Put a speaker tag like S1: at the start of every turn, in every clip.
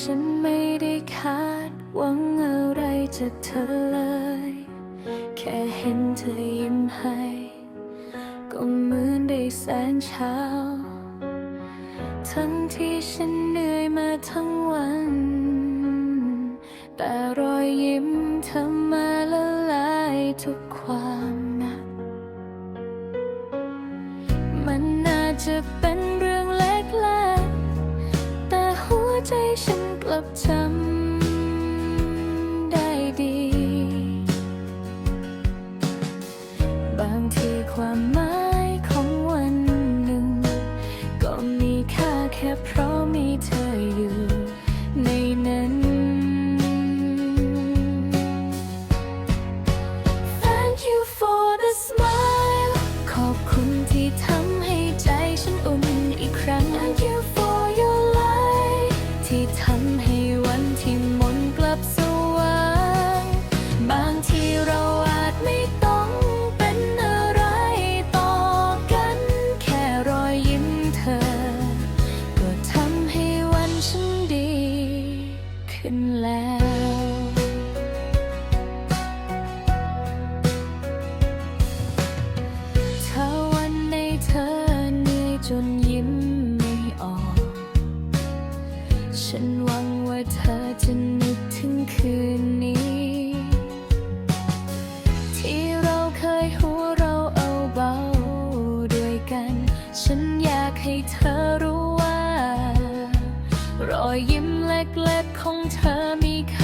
S1: ฉันไม่ได้คาดหวังอะไรจากเธอเลย แค่เห็นเธอยิ้มให้ ก็เหมือนได้แสงเช้า ทั้งที่ฉันเหนื่อยมาทั้งวัน แต่รอยยิ้มเธอมาละลายทุกความนักมันน่าจะ อยยิ้มเล็กๆของเธอมีค่า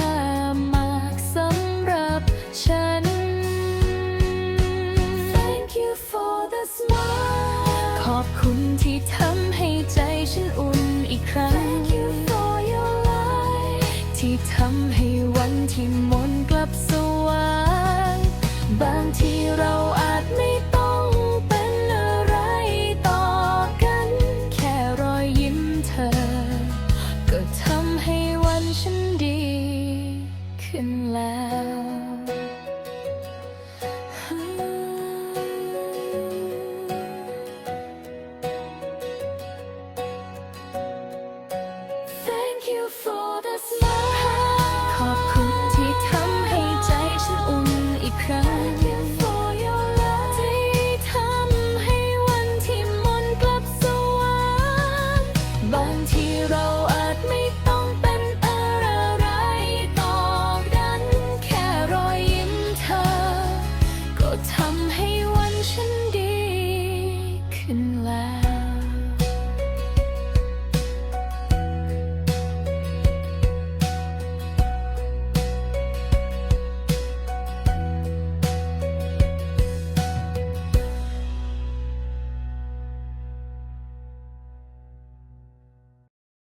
S1: ขอบคุณที่ทำให้ใจฉันอุ่นอีกครั้งที่ทำให้วันที่มนกลับสวรรค์บางทีเรา